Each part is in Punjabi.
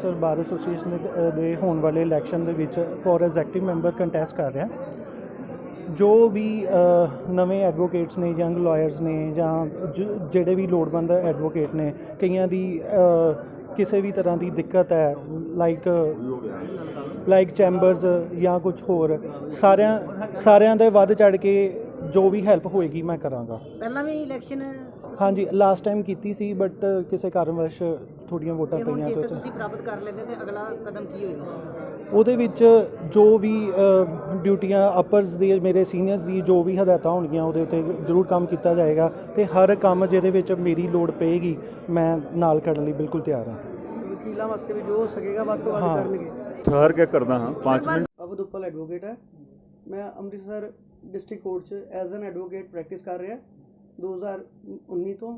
ਅੰਮ੍ਰਿਤਸਰ ਬਾਰ ਐਸੋਸੀਏਸ਼ਨ ਦੇ- ਹੋਣ ਵਾਲੇ ਇਲੈਕਸ਼ਨ ਦੇ ਵਿੱਚ ਫੋਰ ਐਗਜ਼ੈਕਟਿਵ ਮੈਂਬਰ ਕੰਟੈਸਟ ਕਰ ਰਿਹਾ। ਜੋ ਵੀ ਨਵੇਂ ਐਡਵੋਕੇਟਸ ਨੇ ਯੰਗ ਲਾਇਰਸ ਨੇ ਜਾਂ ਜਿਹੜੇ ਵੀ ਲੋੜਵੰਦ ਐਡਵੋਕੇਟ ਨੇ ਕਈਆਂ ਦੀ ਕਿਸੇ ਵੀ ਤਰ੍ਹਾਂ ਦੀ ਦਿੱਕਤ ਹੈ ਲਾਈਕ ਲਾਈਕ ਚੈਂਬਰਸ ਜਾਂ ਕੁਝ ਹੋਰ ਸਾਰਿਆਂ ਸਾਰਿਆਂ ਦੇ ਵੱਧ ਚੜ ਕੇ ਜੋ ਵੀ ਹੈਲਪ ਹੋਏਗੀ ਮੈਂ ਕਰਾਂਗਾ। ਪਹਿਲਾਂ ਵੀ ਇਲੈਕਸ਼ਨ ਹਾਂਜੀ ਲਾਸਟ ਟਾਈਮ ਕੀਤੀ ਸੀ ਬਟ ਕਿਸੇ ਕਾਰਨਵਸ਼ ਥੋੜੀਆਂ ਵੋਟਾਂ ਤੇ ਹੁਣ ਪਈਆਂ ਤੇ ਤੁਸੀਂ ਪ੍ਰਾਪਤ ਕਰ ਲੈਂਦੇ ਤੇ ਅਗਲਾ ਕਦਮ ਕੀ ਹੋਏਗਾ? ਉਹਦੇ ਵਿੱਚ ਜੋ ਵੀ ਅ, ਡਿਊਟੀਆਂ ਅਪਰਸ ਦੀ ਮੇਰੇ ਸੀਨੀਅਰਸ ਦੀ ਜੋ ਵੀ ਹਦਾਇਤਾਂ ਹੋਣਗੀਆਂ ਉਹਦੇ ਉੱਤੇ ਜ਼ਰੂਰ ਕੰਮ ਕੀਤਾ ਜਾਏਗਾ ਤੇ ਹਰ ਕੰਮ ਜਿਹਦੇ ਵਿੱਚ ਮੇਰੀ ਲੋੜ ਪਏਗੀ ਮੈਂ ਨਾਲ ਕਰਨ ਲਈ ਬਿਲਕੁਲ ਤਿਆਰ ਹਾਂ। ਵਕੀਲਾਂ ਵਾਸਤੇ ਵੀ ਜੋ ਹੋ ਸਕੇਗਾ ਵੱਧ ਤੋਂ ਵੱਧ ਹਾਂ। ਕਰਨਗੇ। ਠਹਿਰ ਕੇ ਕਰਦਾ ਹਾਂ 5 ਮਿੰਟ। ਅਵਧ ਉੱਪਲ ਐਡਵੋਕੇਟ ਹੈ। ਮੈਂ ਅੰਮ੍ਰਿਤਸਰ ਡਿਸਟ੍ਰਿਕਟ ਕੋਰਟ 'ਚ ਐਜ਼ ਐਨ ਐਡਵੋਕੇਟ ਪ੍ਰੈਕਟਿਸ ਕਰ ਰਿਹਾ। 2019 ਤੋਂ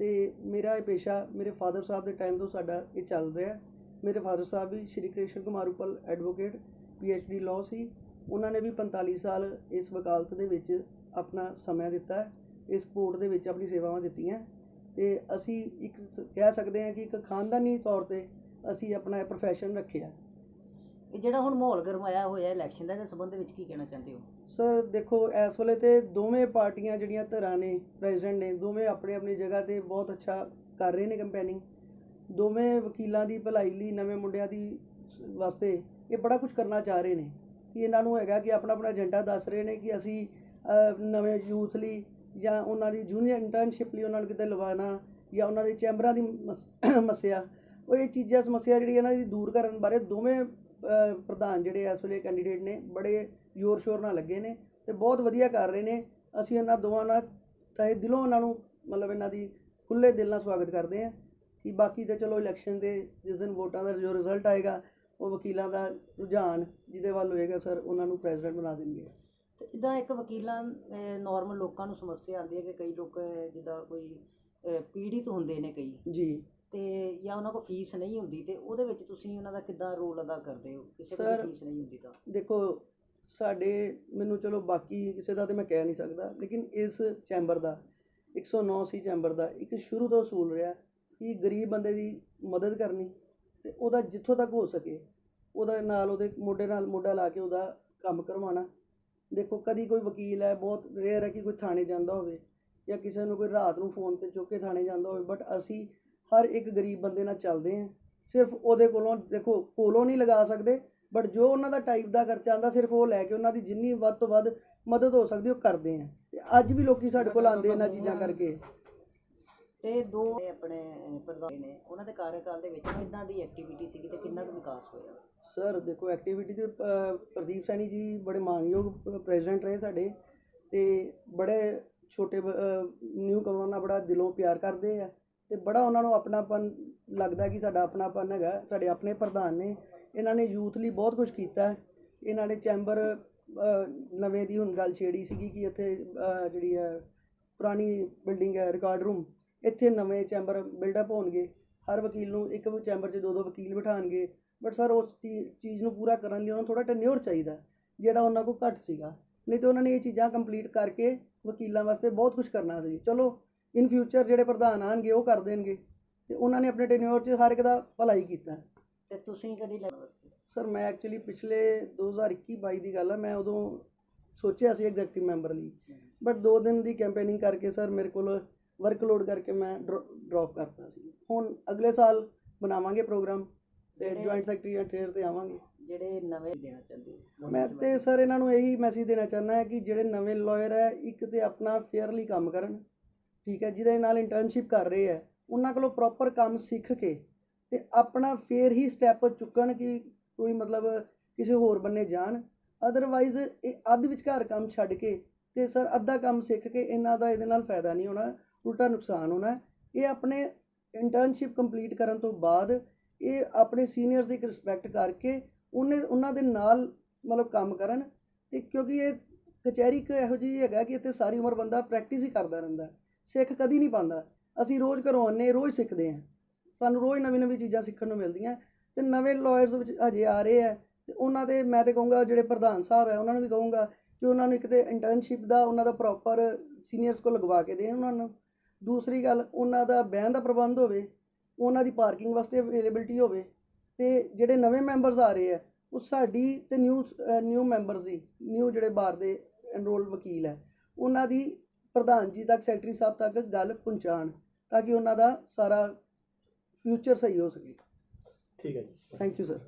ਤੇ ਮੇਰਾ ਇਹ ਪੇਸ਼ਾ ਮੇਰੇ ਫਾਦਰ ਸਾਹਿਬ ਦੇ ਟਾਈਮ ਤੋਂ ਸਾਡਾ ਇਹ ਚੱਲ ਰਿਹਾ। ਮੇਰੇ ਫਾਦਰ ਸਾਹਿਬ ਵੀ ਸ਼੍ਰੀ ਕ੍ਰਿਸ਼ਨ ਕੁਮਾਰ ਉੱਪਲ ਐਡਵੋਕੇਟ ਡੀ ਲਾਅ ਸੀ। ਉਹਨਾਂ ਨੇ ਵੀ 45 ਸਾਲ ਇਸ ਵਕਾਲਤ ਦੇ ਵਿੱਚ ਆਪਣਾ ਸਮਾਂ ਦਿੱਤਾ ਇਸ ਕੋਰਟ ਦੇ ਵਿੱਚ ਆਪਣੀ ਸੇਵਾਵਾਂ ਦਿੱਤੀਆਂ। ਤੇ ਅਸੀਂ ਇੱਕ ਕਹਿ ਸਕਦੇ ਹਾਂ ਕਿ ਇੱਕ ਖਾਨਦਾਨੀ ਤੌਰ ਤੇ ਅਸੀਂ ਆਪਣਾ ਇਹ ਪ੍ਰੋਫੈਸ਼ਨ ਰੱਖਿਆ। ਇਹ ਜਿਹੜਾ ਹੁਣ ਮਾਹੌਲ ਗਰਮਾਇਆ ਹੋਇਆ ਇਲੈਕਸ਼ਨ ਦਾ, ਇਹਦੇ ਸੰਬੰਧ ਵਿੱਚ ਕੀ ਕਹਿਣਾ ਚਾਹੁੰਦੇ ਹੋ? ਸਰ, ਦੇਖੋ, ਇਸ ਵੇਲੇ ਤੇ ਦੋਵੇਂ ਪਾਰਟੀਆਂ ਜਿਹੜੀਆਂ ਧਿਰਾਂ ਨੇ ਪ੍ਰੈਜ਼ੀਡੈਂਟ ਨੇ, ਦੋਵੇਂ ਆਪਣੀ ਆਪਣੀ ਜਗ੍ਹਾ ਤੇ ਬਹੁਤ ਅੱਛਾ ਕਰ ਰਹੇ ਨੇ ਕੰਪੇਨਿੰਗ ਦੋਵੇਂ ਵਕੀਲਾਂ ਦੀ ਭਲਾਈ ਲਈ, ਨਵੇਂ ਮੁੰਡਿਆਂ ਦੀ ਵਾਸਤੇ ਇਹ ਬੜਾ ਕੁਝ ਕਰਨਾ ਚਾਹ ਰਹੇ ਨੇ। ਕਿ ਇਹਨਾਂ ਨੂੰ ਹੈਗਾ ਕਿ ਆਪਣਾ ਆਪਣਾ ਏਜੰਡਾ ਦੱਸ ਰਹੇ ਨੇ ਕਿ ਅਸੀਂ ਨਵੇਂ ਯੂਥ ਲਈ ਜਾਂ ਉਹਨਾਂ ਦੀ ਜੂਨੀਅਰ ਇੰਟਰਨਸ਼ਿਪ ਲਈ ਉਹਨਾਂ ਨੂੰ ਕਿਤੇ ਲਵਾਉਣਾ ਜਾਂ ਉਹਨਾਂ ਦੇ ਚੈਂਬਰਾਂ ਦੀ ਮਸ- ਸਮੱਸਿਆ ਉਹ ਇਹ ਚੀਜ਼ਾਂ, ਸਮੱਸਿਆ ਜਿਹੜੀ ਇਹਨਾਂ ਦੀ ਦੂਰ ਕਰਨ ਬਾਰੇ ਦੋਵੇਂ ਪ੍ਰਧਾਨ ਜਿਹੜੇ ਇਸ ਵੇਲੇ ਕੈਂਡੀਡੇਟ ਨੇ ਬੜੇ ਜ਼ੋਰ ਸ਼ੋਰ ਨਾਲ ਲੱਗੇ ਨੇ ਤੇ ਬਹੁਤ ਵਧੀਆ ਕਰ ਰਹੇ ਨੇ। ਅਸੀਂ ਇਹਨਾਂ ਦੋਵਾਂ ਨਾਲ ਤਹਿ ਦਿਲੋਂ ਉਹਨਾਂ ਨੂੰ ਮਤਲਬ ਇਹਨਾਂ ਦੀ ਖੁੱਲੇ ਦਿਲ ਨਾਲ ਸਵਾਗਤ ਕਰਦੇ ਹਾਂ ਕਿ ਬਾਕੀ ਤੇ ਚਲੋ ਇਲੈਕਸ਼ਨ ਦੇ ਜਿਸ ਦਿਨ ਵੋਟਾਂ ਦਾ ਜੋ ਰਿਜ਼ਲਟ ਆਏਗਾ ਉਹ ਵਕੀਲਾਂ ਦਾ ਰੁਝਾਨ ਜਿਹਦੇ ਵੱਲ ਹੋਏਗਾ ਸਰ ਉਹਨਾਂ ਨੂੰ ਪ੍ਰੈਜ਼ੀਡੈਂਟ ਬਣਾ ਦੇਣਗੇ। ਤੇ ਇਦਾਂ ਇੱਕ ਵਕੀਲਾਂ ਨਾਰਮਲ ਲੋਕਾਂ ਨੂੰ ਸਮੱਸਿਆ ਆਉਂਦੀ ਹੈ ਕਿ ਕਈ ਲੋਕ ਜਿੱਦਾਂ ਕੋਈ ਪੀੜਿਤ ਹੁੰਦੇ ਨੇ ਕਈ। ਜੀ। ਤੇ ਜਾਂ ਉਹਨਾਂ ਕੋਲ ਫੀਸ ਨਹੀਂ ਹੁੰਦੀ ਤੇ ਉਹਦੇ ਵਿੱਚ ਤੁਸੀਂ ਉਹਨਾਂ ਦਾ ਕਿੱਦਾਂ ਰੋਲ ਅਦਾ ਕਰਦੇ ਹੋ? ਕਿਸੇ ਕੋਲ ਫੀਸ ਨਹੀਂ ਹੁੰਦੀ ਤਾਂ। ਦੇਖੋ ਸਾਡੇ ਮੈਨੂੰ ਚਲੋ ਬਾਕੀ ਕਿਸੇ ਦਾ ਤੇ ਮੈਂ ਕਹਿ ਨਹੀਂ ਸਕਦਾ ਲੇਕਿਨ ਇਸ ਚੈਂਬਰ ਦਾ 109 ਸੀ ਚੈਂਬਰ ਦਾ ਇੱਕ ਸ਼ੁਰੂ ਤੋਂ ਅਸੂਲ ਰਿਹਾ ਕਿ ਗਰੀਬ ਬੰਦੇ ਦੀ ਮਦਦ ਕਰਨੀ ਤੇ ਉਹਦਾ ਜਿੱਥੋਂ ਤੱਕ ਹੋ ਸਕੇ ਉਹਦਾ ਨਾਲ ਉਹਦੇ ਮੋਢੇ ਨਾਲ ਮੋਢਾ ਲਾ ਕੇ ਉਹਦਾ ਕੰਮ ਕਰਵਾਉਣਾ। ਦੇਖੋ ਕਦੀ ਕੋਈ ਵਕੀਲ ਹੈ ਬਹੁਤ ਰੇਅਰ ਹੈ ਕਿ ਕੋਈ ਥਾਣੇ ਜਾਂਦਾ ਹੋਵੇ ਜਾਂ ਕਿਸੇ ਨੂੰ ਕੋਈ ਰਾਤ ਨੂੰ ਫੋਨ ਤੇ ਚੁੱਕ ਕੇ ਥਾਣੇ ਜਾਂਦਾ ਹੋਵੇ ਬਟ ਅਸੀਂ ਹਰ ਇੱਕ ਗਰੀਬ ਬੰਦੇ ਨਾਲ ਚੱਲਦੇ ਹਾਂ ਸਿਰਫ ਉਹਦੇ ਕੋਲੋਂ ਦੇਖੋ ਕੋਲੋਂ ਨਹੀਂ ਲਗਾ ਸਕਦੇ ਬਟ ਜੋ ਉਹਨਾਂ ਦਾ ਟਾਈਪ ਦਾ ਖਰਚਾ ਆਂਦਾ ਸਿਰਫ ਉਹ ਲੈ ਕੇ ਉਹਨਾਂ ਦੀ ਜਿੰਨੀ ਵੱਧ ਤੋਂ ਵੱਧ ਮਦਦ ਹੋ ਸਕਦੀ ਉਹ ਕਰਦੇ ਆ। ਤੇ ਅੱਜ ਵੀ ਲੋਕੀ ਸਾਡੇ ਕੋਲ ਆਉਂਦੇ ਇਹਨਾਂ ਚੀਜ਼ਾਂ ਕਰਕੇ। ਤੇ ਦੋ ਆਪਣੇ ਪ੍ਰਧਾਨ ਨੇ ਉਹਨਾਂ ਦੇ ਕਾਰਜਕਾਲ ਦੇ ਵਿੱਚ ਕਿੰਨਾ ਦੀ ਐਕਟੀਵਿਟੀ ਸੀਗੀ ਤੇ ਕਿੰਨਾ ਕੁ ਵਿਕਾਸ ਹੋਇਆ? ਸਰ ਦੇਖੋ ਐਕਟੀਵਿਟੀ ਅ, ਪ੍ਰਦੀਪ ਸੈਣੀ ਜੀ ਬੜੇ ਮਾਨਯੋਗ ਪ੍ਰੈਜ਼ੀਡੈਂਟ ਰਹੇ ਸਾਡੇ ਤੇ ਬੜੇ ਛੋਟੇ ਨਿਊ ਕਮਰਾਂ ਨਾਲ ਬੜਾ ਦਿਲੋਂ ਪਿਆਰ ਕਰਦੇ ਆ। ਅਤੇ ਬੜਾ ਉਹਨਾਂ ਨੂੰ ਆਪਣਾਪਨ ਲੱਗਦਾ ਕਿ ਸਾਡਾ ਆਪਣਾਪਨ ਹੈਗਾ, ਸਾਡੇ ਆਪਣੇ ਪ੍ਰਧਾਨ ਨੇ, ਇਹਨਾਂ ਨੇ ਯੂਥ ਲਈ ਬਹੁਤ ਕੁਛ ਕੀਤਾ। ਇਹਨਾਂ ਨੇ ਚੈਂਬਰ ਨਵੇਂ ਦੀ ਹੁਣ ਗੱਲ ਛੇੜੀ ਸੀਗੀ ਕਿ ਇੱਥੇ ਜਿਹੜੀ ਹੈ, ਪੁਰਾਣੀ ਬਿਲਡਿੰਗ ਹੈ, ਰਿਕਾਰਡ ਰੂਮ, ਇੱਥੇ ਨਵੇਂ ਚੈਂਬਰ ਬਿਲਡਅਪ ਹੋਣਗੇ। ਹਰ ਵਕੀਲ ਨੂੰ ਇੱਕ ਚੈਂਬਰ 'ਚ ਦੋ ਦੋ ਵਕੀਲ ਬਿਠਾਣਗੇ। ਬਟ ਸਰ, ਉਸ ਚੀ- ਚੀਜ਼ ਨੂੰ ਪੂਰਾ ਕਰਨ ਲਈ ਉਹਨਾਂ ਨੂੰ ਥੋੜਾ ਟੈਨਿਓਰ ਚਾਹੀਦਾ, ਜਿਹੜਾ ਉਹਨਾਂ ਕੋਲ ਘੱਟ ਸੀਗਾ। ਨਹੀਂ ਤਾਂ ਉਹਨਾਂ ਨੇ ਇਹ ਚੀਜ਼ਾਂ ਕੰਪਲੀਟ ਕਰਕੇ ਵਕੀਲਾਂ ਵਾਸਤੇ ਬਹੁਤ ਕੁਝ ਕਰਨਾ ਸੀ। ਚਲੋ ਇਨ ਫਿਊਚਰ ਜਿਹੜੇ ਪ੍ਰਧਾਨ ਆਣਗੇ ਉਹ ਕਰ ਦੇਣਗੇ। ਤੇ ਉਹਨਾਂ ਨੇ ਆਪਣੇ ਟੈਨਿਓਰ 'ਚ ਹਰ ਇੱਕ ਦਾ ਭਲਾਈ ਕੀਤਾ। ਤੇ ਤੁਸੀਂ ਕਦੀ ਸਰ ਮੈਂ ਐਕਚੁਅਲੀ ਪਿਛਲੇ 2021-22 ਦੀ ਗੱਲ ਹੈ ਮੈਂ ਉਦੋਂ ਸੋਚਿਆ ਸੀ ਐਗਜ਼ੈਕਟਿਵ ਮੈਂਬਰ ਲਈ। ਬਟ ਦੋ ਦਿਨ ਦੀ ਕੈਂਪੇਨਿੰਗ ਕਰਕੇ ਸਰ ਮੇਰੇ ਕੋਲ ਵਰਕਲੋਡ ਕਰਕੇ ਮੈਂ ਡ੍ਰੌਪ ਕਰਤਾ ਸੀ। ਹੁਣ ਅਗਲੇ ਸਾਲ ਬਣਾਵਾਂਗੇ ਪ੍ਰੋਗਰਾਮ ਤੇ ਜੁਆਇੰਟ ਸੈਕਟਰੀ ਅਟੇਰ ਤੇ ਆਵਾਂਗੇ। ਜਿਹੜੇ ਨਵੇਂ ਦੇਣਾ ਚਾਹੁੰਦੇ ਮੈਂ ਤੇ ਸਰ ਇਹਨਾਂ ਨੂੰ ਇਹੀ ਮੈਸੇਜ ਦੇਣਾ ਚਾਹੁੰਦਾ ਹੈ ਕਿ ਜਿਹੜੇ ਨਵੇਂ ਲਾਇਰ ਹੈ ਇੱਕ ਤੇ ਆਪਣਾ ਫੇਅਰਲੀ ਕੰਮ ਕਰਨ। ਠੀਕ ਹੈ, ਜਿਹਦੇ ਨਾਲ ਇੰਟਰਨਸ਼ਿਪ ਕਰ ਰਹੇ ਹੈ, ਉਹਨਾਂ ਕੋਲੋਂ ਪ੍ਰੋਪਰ ਕੰਮ ਸਿੱਖ ਕੇ ਤੇ ਆਪਣਾ ਫੇਰ ਹੀ ਸਟੈਪ ਚੁੱਕਣ ਕਿ ਕੋਈ ਮਤਲਬ ਕਿਸੇ ਹੋਰ ਬੰਨੇ ਜਾਣ। ਅਦਰਵਾਈਜ਼ ਇਹ ਅੱਧ ਵਿਚਕਾਰ ਕੰਮ ਛੱਡ ਕੇ ਤੇ ਸਰ ਅੱਧਾ ਕੰਮ ਸਿੱਖ ਕੇ ਇਹਨਾਂ ਦਾ ਇਹਦੇ ਨਾਲ ਫਾਇਦਾ ਨਹੀਂ ਹੋਣਾ, ਉਲਟਾ ਨੁਕਸਾਨ ਹੋਣਾ। ਇਹ ਆਪਣੇ ਇੰਟਰਨਸ਼ਿਪ ਕੰਪਲੀਟ ਕਰਨ ਤੋਂ ਬਾਅਦ ਇਹ ਆਪਣੇ ਸੀਨੀਅਰਸ ਦੀ ਰਿਸਪੈਕਟ ਕਰਕੇ ਉਹਨੇ, ਉਹਨਾਂ ਦੇ ਨਾਲ ਮਤਲਬ ਕੰਮ ਕਰਨ ਤੇ ਕਿਉਂਕਿ ਇਹ ਕਚਹਿਰੀ ਇੱਕ ਇਹੋ ਜਿਹੀ ਹੈਗਾ ਕਿ ਇੱਥੇ ਸਾਰੀ ਉਮਰ ਬੰਦਾ ਪ੍ਰੈਕਟਿਸ ਹੀ ਕਰਦਾ ਰਹਿੰਦਾ। ਸਿੱਖ ਕਦੀ ਨਹੀਂ ਪਾਉਂਦਾ। ਅਸੀਂ ਰੋਜ਼ ਘਰੋਂ ਆਉਂਦੇ ਰੋਜ਼ ਸਿੱਖਦੇ ਹਾਂ। ਸਾਨੂੰ ਰੋਜ਼ ਨਵੀਂ ਨਵੀਂ ਚੀਜ਼ਾਂ ਸਿੱਖਣ ਨੂੰ ਮਿਲਦੀਆਂ। ਤੇ ਨਵੇਂ ਲਾਇਰਸ ਵਿੱਚ ਹਜੇ ਆ ਰਹੇ ਆ। ਤੇ ਉਹਨਾਂ ਦੇ, ਮੈਂ ਤੇ ਕਹੂੰਗਾ, ਜਿਹੜੇ ਪ੍ਰਧਾਨ ਸਾਹਿਬ ਹੈ, ਉਹਨਾਂ ਨੂੰ ਵੀ ਕਹੂੰਗਾ ਕਿ ਉਹਨਾਂ ਨੂੰ ਇੱਕ ਤੇ ਇੰਟਰਨਸ਼ਿਪ ਦਾ, ਉਹਨਾਂ ਦਾ ਪ੍ਰੋਪਰ ਸੀਨੀਅਰਸ ਕੋਲ ਲਗਵਾ ਕੇ ਦੇਣ ਉਹਨਾਂ ਨੂੰ। ਦੂਸਰੀ ਗੱਲ, ਉਹਨਾਂ ਦਾ ਬਹਿਣ ਦਾ ਪ੍ਰਬੰਧ ਹੋਵੇ, ਉਹਨਾਂ ਦੀ ਪਾਰਕਿੰਗ ਵਾਸਤੇ ਅਵੇਲੇਬਿਲਟੀ ਹੋਵੇ, ਤੇ ਜਿਹੜੇ ਨਵੇਂ ਮੈਂਬਰਸ ਆ ਰਹੇ ਆ, ਉਹ ਸਾਡੀ ਤੇ ਨਿਊ ਨਿਊ ਮੈਂਬਰਸ ਦੀ ਨਿਊ ਜਿਹੜੇ ਬਾਹਰ ਦੇ ਐਨਰੋਲ ਵਕੀਲ ਹੈ, ਉਹਨਾਂ ਦੀ ਪ੍ਰਧਾਨ ਜੀ ਤੱਕ ਸੈਕਟਰੀ ਸਾਹਿਬ ਤੱਕ ਗੱਲ ਪਹੁੰਚਾਉਣ ਤਾਂ ਕਿ ਉਹਨਾਂ ਦਾ ਸਾਰਾ ਫਿਊਚਰ ਸਹੀ ਹੋ ਸਕੇ। ਠੀਕ ਹੈ ਜੀ। Thank you sir